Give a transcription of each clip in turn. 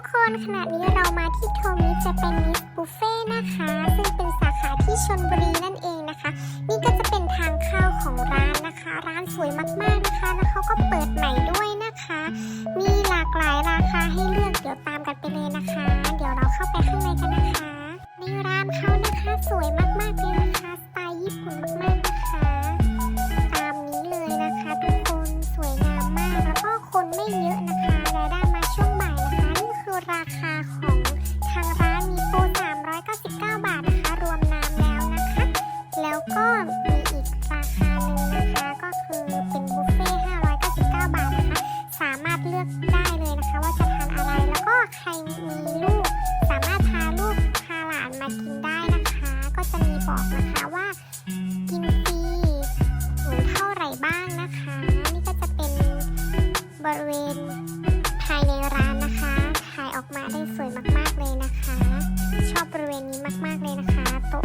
กคนขณะนี้เรามาที่โทมิจะเป็นมิสบุฟเฟ่นะคะ ซึ่งเป็นสาขาที่ชนบุรีนั่นเองนะคะ นี่ก็จะเป็นทางเข้าของร้านนะคะ ร้านสวยมากๆนะคะแล้วเขาก็เปิดใหม่ด้วยนะคะ มีหลากหลายราคาให้เลือกเดี๋ยวตามกันไปเลยนะคะ เดี๋ยวเราเข้าไปข้างในกันนะคะในร้านเขานะคะสวยมากๆเลยนะคะสไตล์ญี่ปุ่นมากๆนะคะตามนี้เลยนะคะทุกคนสวยงามมากแล้วก็คนไม่เยอะนะคะและได้าช่ ราคาของทางร้านมีโปร399 บาทนะคะ รวมน้ำแล้วนะคะ แล้วก็มีอีกราคาหนึ่งนะคะ ก็คือเป็นบุฟเฟ่599 บาทนะคะ สามารถเลือกได้เลยนะคะ ว่าจะทานอะไร แล้วก็ใครมีลูก สามารถพาลูกพาหลานมากินได้นะคะ ก็จะมีบอกนะคะ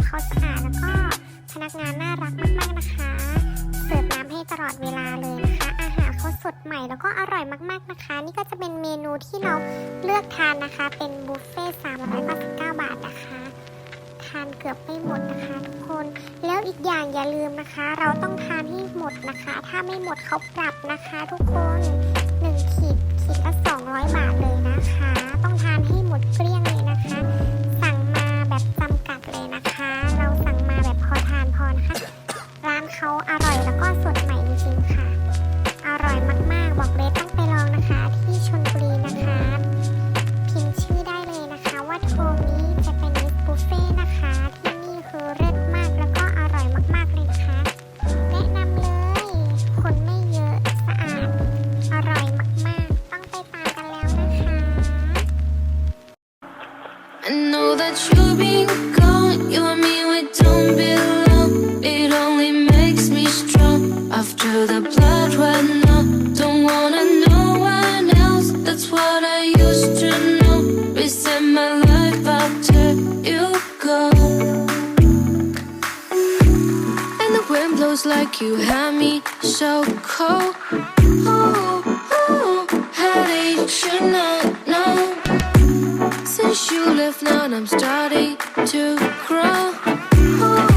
เขาสะอาดแล้วก็พนักงานน่ารักมากๆนะคะ เสิร์ฟน้ำให้ตลอดเวลาเลยนะคะ อาหารเขาสดใหม่แล้วก็อร่อยมากๆนะคะ นี่ก็จะเป็นเมนูที่เราเลือกทานนะคะ เป็นบุฟเฟ่ต์399บาทนะคะทานเกือบไม่หมดนะคะ ทุกคน แล้วอีกอย่างอย่าลืมนะคะ เราต้องทานให้หมดนะคะ ถ้าไม่หมดเขาปรับนะคะ ทุกคน like you had me so cold. and I'm starting to crawl.